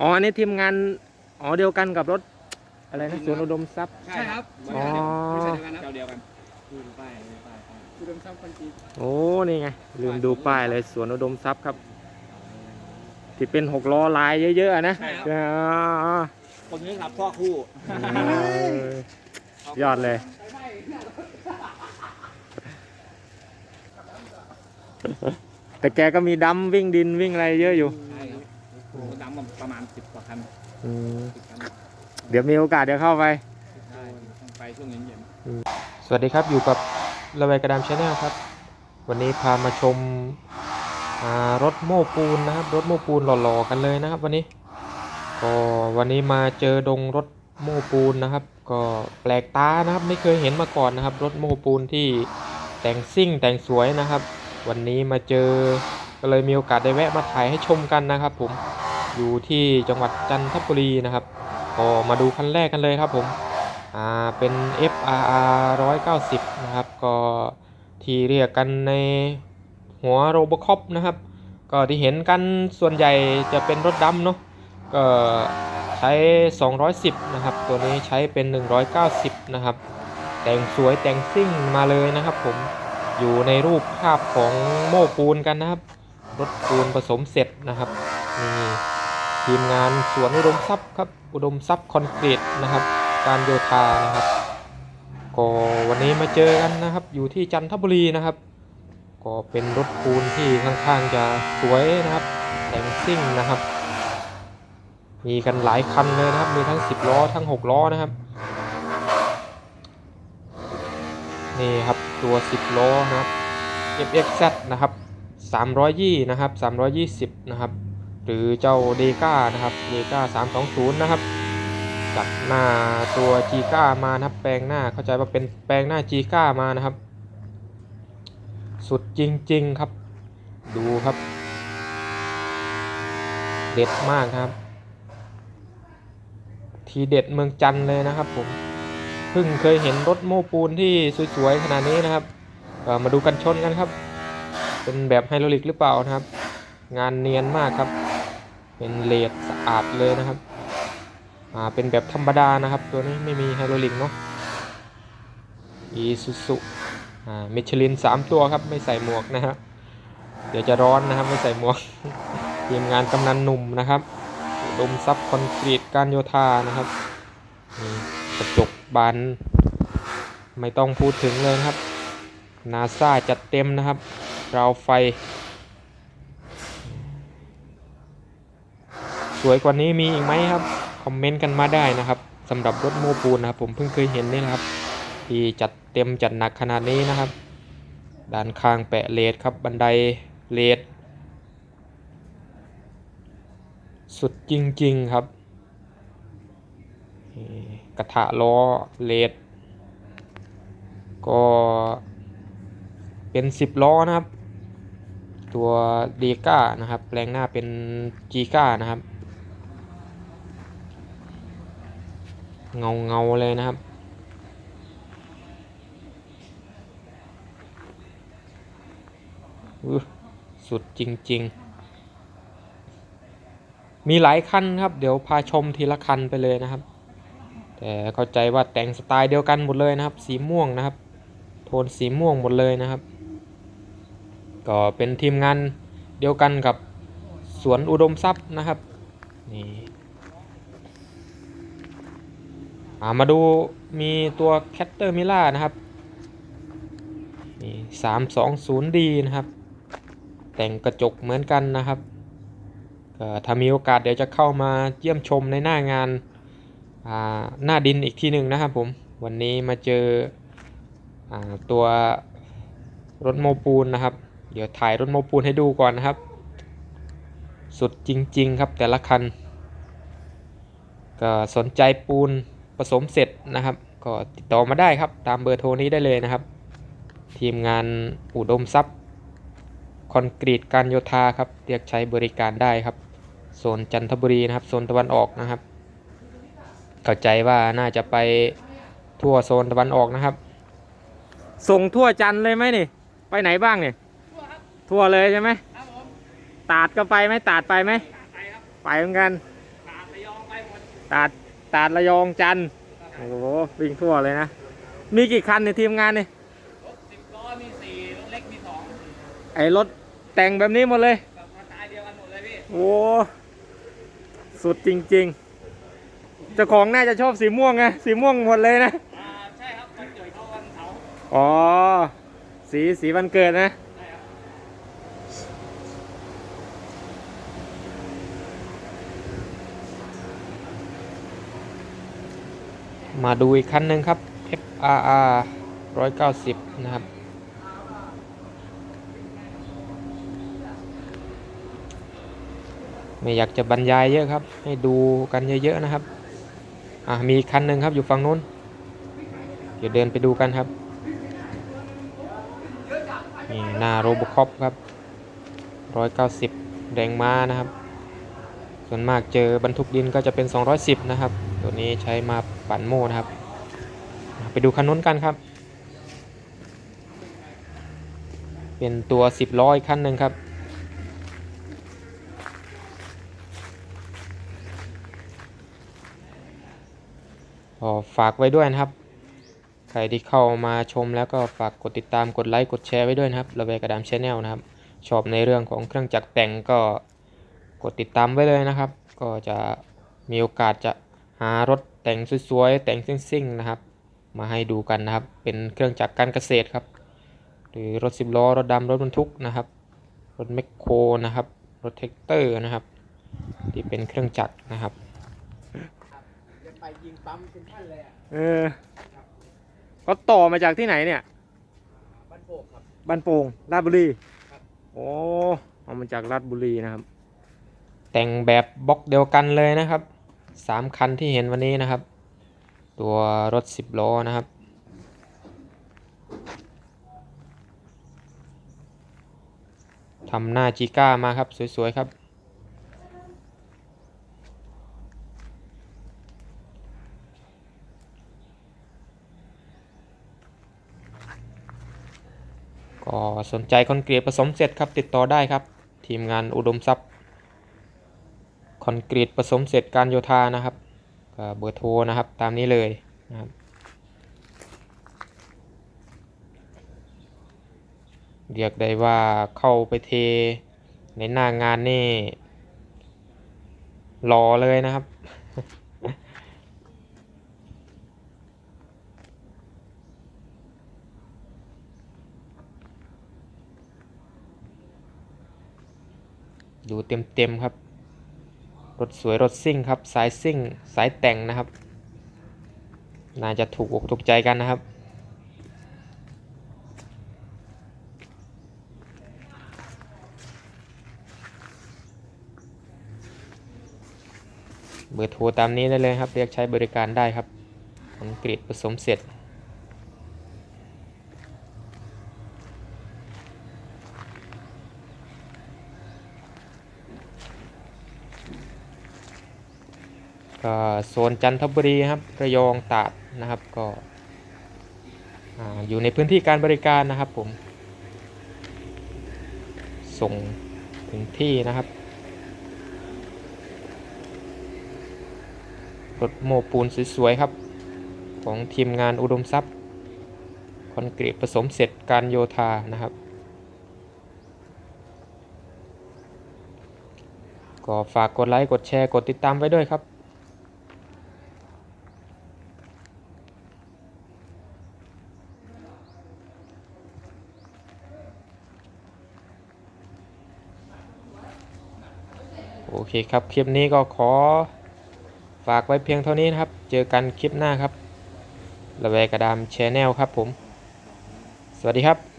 อ๋ออันนี้ทีมงานอ๋อเดียวกันกับรถอะไรนะสวนอุดมทรัพย์ ใช่ครับอ๋อ บริษัทเดียวกันครับเจ้าเดียวกันดูป้ายดูป้ายป้ายอุดมทรัพย์คอนกรีตโอ้นี่ไงลืมดูป้ายเลยสวนอุดมทรัพย์ครับ ที่เป็นหกล้อลายเยอะๆอะนะอ๋อคนนี้รับพ่อคู่ยอดเลย แต่แกก็มีดัมวิ่งดินวิ่งอะไรเยอะอยู่ อืมเดี๋ยวมีโอกาสเดี๋ยวเข้าไปใช่ต้องไปช่วงเย็นสวัสดีครับอยู่กับระเวกระดามชาแนลครับ วันนี้พามาชมอ่ารถโม้ปูนนะครับ รถโม้ปูนหล่อๆกันเลยนะครับ วันนี้ ก็วันนี้มาเจอดงรถโม้ปูนนะครับ ก็แปลกตานะครับ ไม่เคยเห็นมาก่อนนะครับ รถโม้ปูนที่แต่งซิ่งแต่งสวยนะครับ วันนี้มาเจอก็เลยมีโอกาสได้แวะมาถ่ายให้ชมกันนะครับผม อยู่ที่จังหวัดจันทบุรีนะครับก็มาดูคันแรกกันเลยครับผมอ่าเป็น FRR 190 นะครับ ก็ที่เรียกกันในหัวโรบคอปนะครับ ก็ที่เห็นกันส่วนใหญ่จะเป็นรถดำเนาะก็ใช้ 210 นะครับ ตัวนี้ใช้เป็น 190 นะครับ แต่งสวยแต่งซิ่งมาเลยนะครับผมอยู่ในรูปภาพของโม้ปูนกันนะครับ รถปูนผสมเสร็จนะครับนี่ ทีมงานสวนอุดมทรัพย์ครับ อุดมทรัพย์คอนกรีตนะครับ การโยธานะครับ ก็วันนี้มาเจอกันนะครับ อยู่ที่จันทบุรีนะครับ ก็เป็นรถปูนที่ค่อนข้างจะสวยนะครับแต่งซิ่งนะครับ มีกันหลายคันเลยนะครับ มีทั้ง 10 ล้อทั้ง 6 ล้อนะครับ นี่ครับตัว 10 ล้อนะครับ FXZ นะครับ320นะครับ320 นะครับ หรือเจ้าเดก้านะครับเดก้า320นย์นะครับจัดหน้าตัวจีก้ามานะครับ แปลงหน้าเข้าใจว่าเป็นแปลงหน้าจีก้ามานะครับ สุดจริง ๆครับ ดูครับ เด็ดมากครับ ทีเด็ดเมืองจันเลยนะครับผมเพิ่งเคยเห็นรถโม้ปูนที่สวยๆขนาดนี้นะครับมาดูกันชนกันครับ เป็นแบบไฮดรอลิกหรือเปล่านะครับ งานเนียนมากครับ เป็นเลดสะอาดเลยนะครับ อ่า เป็นแบบธรรมดานะครับ ตัวนี้ไม่มีไฮดรอลิกเนาะอีซูซุอ่า มิชลินสามตัวครับ ไม่ใส่หมวกนะฮะ เดี๋ยวจะร้อนนะครับ ไม่ใส่หมวก ทีมงานกำนันหนุ่มนะครับอุดมซับคอนกรีตการโยธานะครับนี่กระจกบานไม่ต้องพูดถึงเลยครับ นาซาจัดเต็มนะครับ ราวไฟ สวยกว่านี้มีอีกไหมครับ คอมเมนต์กันมาได้นะครับสำหรับรถโมปูนนะครับ ผมเพิ่งเคยเห็นนี่นะครับ ที่จัดเต็มจัดหนักขนาดนี้นะครับ ด้านข้างแปะเลดครับบันไดเลดสุดจริงๆครับ กระทะล้อเลดก็เป็น 10 ล้อนะครับ ตัวเดก้านะครับ แปลงหน้าเป็นจีก้านะครับ เงาเงาเลยนะครับ สุดจริง ๆ มีหลายคันครับ เดี๋ยวพาชมทีละคันไปเลยนะครับ แต่เข้าใจว่าแต่งสไตล์เดียวกันหมดเลยนะครับ สีม่วงนะครับ โทนสีม่วงหมดเลยนะครับ ก็เป็นทีมงานเดียวกันกับสวนอุดมทรัพย์นะครับ นี่ อ่ามาดูมีตัวแคตเตอร์มิล่านะครับนี่สามสองศูนย์ดีนะครับ แต่งกระจกเหมือนกันนะครับก็ถ้ามีโอกาสเดี๋ยวจะเข้ามาเยี่ยมชมในหน้างานาหน้าดินอีกทีหนึ่งนะครับผม วันนี้มาเจออตัวรถโมปูนนะครับ เดี๋ยวถ่ายรถโมปูนให้ดูก่อนนะครับ สุดจริง ๆ ครับแต่ละคัน ก็สนใจปูน ผสมเสร็จนะครับ ก็ติดต่อมาได้ครับ ตามเบอร์โทรนี้ได้เลยนะครับ ทีมงานอุดมทรัพย์ คอนกรีตการโยธาครับเรียกใช้บริการได้ครับโซนจันทบุรีนะครับโซนตะวันออกนะครับ เข้าใจว่าน่าจะไปทั่วโซนตะวันออกนะครับ ส่งทั่วจันเลยไหมนี่ ไปไหนบ้างเนี่ยทั่วเลยใช่ไหมครับผมตาดก็ไปไหมตาดไปไหมไปครับไปเหมือนกันขาตาด ตาดระยองจันทร์โอ้โหวิ่งทั่วเลยนะ มีกี่คันในทีมงานเนี่ยสิบล้อมีสี่รถเล็กมีสองไอ้รถแต่งแบบนี้หมดเลยกับสไตล์เดียวกันหมดเลยพี่โอ้สุดจริงๆเจ้าของน่าจะชอบสีม่วงไงสีม่วงหมดเลยนะอ่าใช่ครับวันเกิดเขาวันเสาร์อ๋อสีสีวันเกิดนะ ใช่ครับ มาดูอีกคันหนึ่งครับ FRR 190 นะครับ ไม่อยากจะบรรยายเยอะครับ ให้ดูกันเยอะๆนะครับ อะมีคันหนึ่งครับอยู่ฝั่งนู้น เดี๋ยวเดินไปดูกันครับ นี่หน้าโรบคอปครับ 190แรงม้านะครับ ส่วนมากเจอบรรทุกดินก็จะเป็น 210 นะครับ ตัวนี้ใช้มาปั่นโม่นะครับ ไปดูคันนู้นกันครับ เป็นตัว 10ล้ออีกคันหนึ่งครับก็ฝากไว้ด้วยนะครับ ใครที่เข้ามาชมแล้วก็ฝากกดติดตามกดไลค์กดแชร์ไว้ด้วยนะครับระเวกระดามชแนลนะครับ ชอบในเรื่องของเครื่องจักรแต่งก็ กดติดตามไว้เลยนะครับ ก็จะมีโอกาสจะหารถแต่งสวยๆแต่งซิ่งๆนะครับ มาให้ดูกันนะครับ เป็นเครื่องจักรการเกษตรครับ หรือรถสิบล้อรถดำรถบรรทุกนะครับ รถแมคโครนะครับ รถแท็กเตอร์นะครับ ที่เป็นเครื่องจักรนะครับจะไปยิงปั๊มเป็นท่านเลยอะเออเขาต่อมาจากที่ไหนเนี่ยบ้านโปกครับบ้านโป่งราชบุรีครับโอ้เอามาจากราชบุรีนะครับ แต่งแบบบล็อกเดียวกันเลยนะครับสามคันที่เห็นวันนี้นะครับ ตัวรถสิบล้อนะครับ ทำหน้าจิก้ามาครับ สวย ๆ ครับ ก็สนใจคอนกรีตผสมเสร็จครับติดต่อได้ครับ ทีมงานอุดมทรัพย์ คอนกรีตผสมเสร็จการโยธานะครับเบอร์โทรนะครับตามนี้เลยนะครับเรียกได้ว่าเข้าไปเทในหน้างานนี่รอเลยนะครับ ดูเต็มๆครับ รถสวยรถซิ่งครับ สายซิ่ง สายแต่งนะครับ น่าจะถูกอกถูกใจกันนะครับ เบอร์โทรตามนี้ได้เลยครับ เรียกใช้บริการได้ครับคอนกรีตผสมเสร็จ ก็โซนจันทบุรีครับระยองตราดนะครับก็อ่าอยู่ในพื้นที่การบริการนะครับผม ส่งถึงที่นะครับรถโมปูนสวยๆครับ ของทีมงานอุดมทรัพย์คอนกรีตผสมเสร็จการโยธานะครับ ก็ฝากกดไลค์ กดแชร์ กดติดตามไว้ด้วยครับ โอเคครับ คลิปนี้ก็ขอ ฝากไว้เพียงเท่านี้นะครับ เจอกันคลิปหน้าครับระแวกระดามแชนแนลครับผม สวัสดีครับ